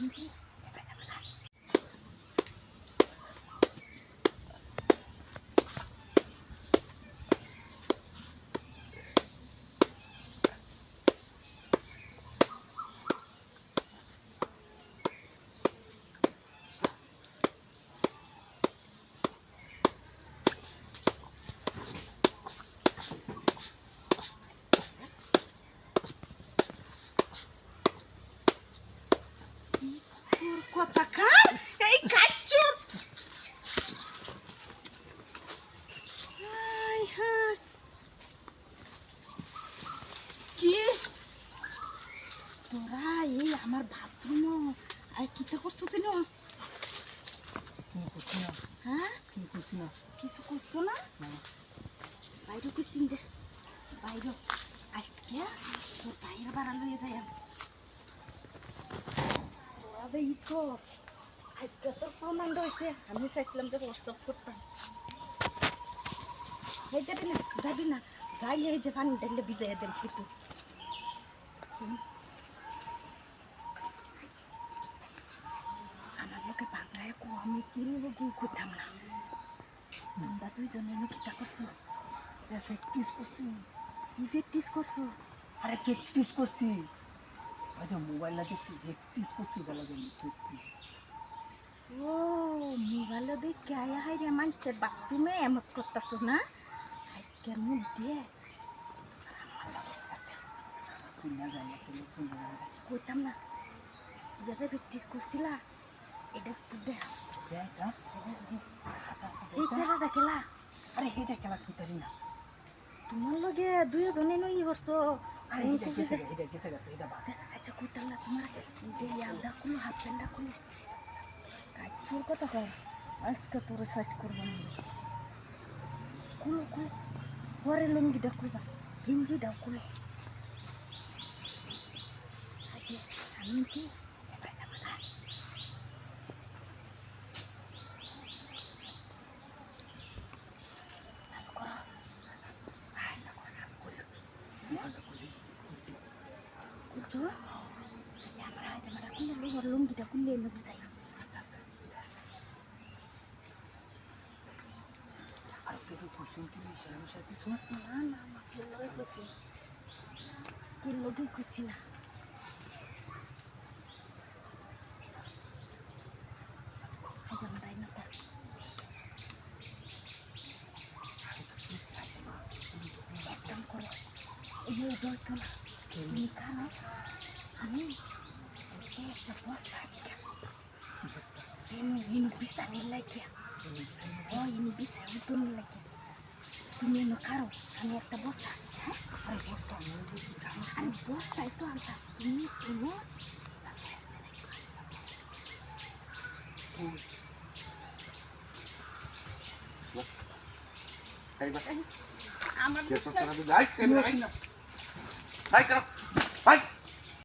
Mm-hmm. তোর কথা কার এই কাচ্চুর কি? তোরা এই আমার বাথরুম। আর কিতা করছ তুই না হ্যাঁ? কিছু করছ না? বাইরে দে। বাইরে। আজকে তোর বাইরে বাড়ালো এ দেয় তোরা যে ই হয়েছে আমি চাইছিলাম যে হোয়াটসঅ্যাপ করতাম। এই যাবি না যাবি না? যাইলে এই যে পানি আরে প্র্যাকটিস করছি। আচ্ছা মোবাইলটা দেখছি প্র্যাকটিস করছি বলা যায় প্র্যাকটিস ও মোবাইলে দেখে আয়া হাই রে মানুষের বাথরুমে এমত করতেছো না মধ্যে খুলনা যায় না খুলনা খুলনা যায় না কইতাম না যে প্র্যাকটিস করছিলা এটা দেখ। এই ছেলেটা খেলা। আরে এটা খেলা খুঁটারি না। তোমার লগে দুইজনে নই করছ এটা গেছে এটা গেছে এটা বাদ। না তোমার যে ইয়াদা খুলো হাফ প্যান্টটা খুলো কাজুর কথা কর আজকে তোর সাইজ করব না খুলো খুলো পরে লুঙ্গিটা খুলবা গেঞ্জিটাও খুলো আজকে আমি কি যাবা যাবা না ভালো করো ভালো করো খুলো খুলছো আচ্ছা আমার হাতে মারা খুলে লোহার লুঙ্গিটা খুললে এনে বিছাই আর তোর কোশ্চেন কি সেরকম সাথে শোন না না আমার কিল্লগে করছি কিল্লগে করছি না আজ আমরা না তা একদম করো এই বলতো না তুমি এনে আমি একটা বস্তা হ্যাঁ বস্তা আমি বস্তায় তো আনতা তুমি